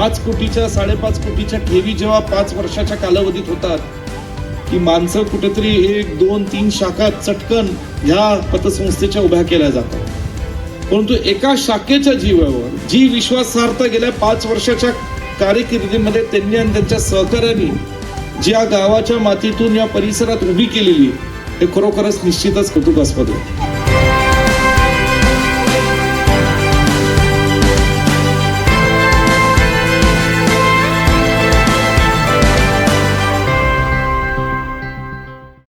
पाच कोटीच्या साडेपाच कोटीच्या ठेवी जेव्हा पाच वर्षाच्या कालावधीत होतात की माणसं कुठेतरी एक दोन तीन शाखा चटकन ह्या पतसंस्थेच्या उभ्या केल्या जातात. परंतु एका शाखेच्या जीवावर जी विश्वासार्हता गेल्या पाच वर्षाच्या कारकिर्दीमध्ये त्यांनी आणि त्यांच्या सहकार्याने ज्या गावाच्या मातीतून या परिसरात उभी केलेली हे खरोखरच निश्चितच कौतुकास्पद आहे.